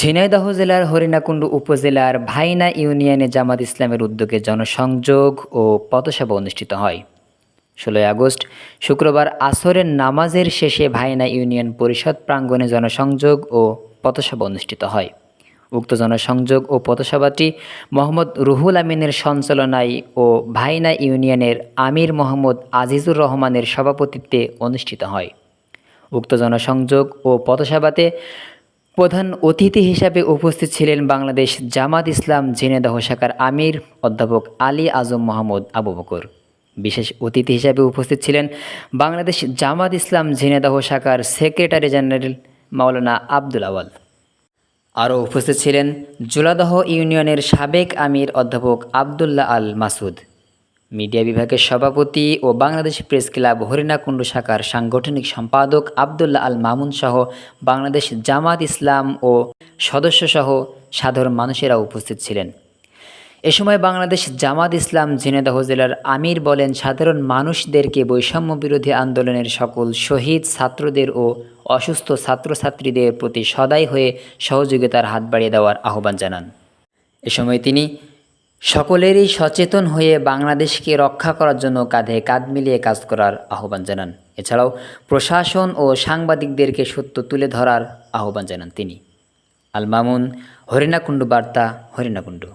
ঝিনাইদহ জেলার হরিণাকুণ্ডু উপজেলার ভাইনা ইউনিয়নে জামাত ইসলামের উদ্যোগে জনসংযোগ ও পথসভা অনুষ্ঠিত হয়। ষোলোই আগস্ট, শুক্রবার আসরের নামাজের শেষে ভাইনা ইউনিয়ন পরিষদ প্রাঙ্গণে জনসংযোগ ও পথসভা অনুষ্ঠিত হয়। উক্ত জনসংযোগ ও পথসভাটি মোহাম্মদ রুহুল আমিনের সঞ্চালনায় ও ভাইনা ইউনিয়নের আমির মোহাম্মদ আজিজুর রহমানের সভাপতিত্বে অনুষ্ঠিত হয়। উক্ত জনসংযোগ ও পথসভাতে প্রধান অতিথি হিসাবে উপস্থিত ছিলেন বাংলাদেশ জামাত ইসলাম ঝিনেদহ শাখার আমির অধ্যাপক আলী আজম মোহাম্মদ আবু বকর। বিশেষ অতিথি হিসাবে উপস্থিত ছিলেন বাংলাদেশ জামাত ইসলাম ঝিনেদহ শাখার সেক্রেটারি জেনারেল মাওলানা আব্দুল আওয়াল। আরও উপস্থিত ছিলেন জুলাদহ ইউনিয়নের সাবেক আমির অধ্যাপক আবদুল্লাহ আল মাসুদ। মিডিয়া বিভাগের সভাপতি ও বাংলাদেশ প্রেস ক্লাব হরিণাকুণ্ড শাখার সাংগঠনিক সম্পাদক আবদুল্লাহ আল মামুন সহ বাংলাদেশ জামাত ইসলাম ও সদস্যসহ সাধারণ মানুষেরা উপস্থিত ছিলেন। এ সময় বাংলাদেশ জামাত ইসলাম ঝিনেদহ জেলার আমির বলেন, সাধারণ মানুষদেরকে বৈষম্য বিরোধী আন্দোলনের সকল শহীদ ছাত্রদের ও অসুস্থ ছাত্রছাত্রীদের প্রতি সদাই হয়ে সহযোগিতার হাত বাড়িয়ে দেওয়ার আহ্বান জানান। এ সময় তিনি সকলেরই সচেতন হয়ে বাংলাদেশকে রক্ষা করার জন্য কাঁধে কাঁধ মিলিয়ে কাজ করার আহ্বান জানান। এছাড়াও প্রশাসন ও সাংবাদিকদেরকে সত্য তুলে ধরার আহ্বান জানান তিনি। আলমামুন হরিণাকুণ্ডু বার্তা, হরিণাকুণ্ডু।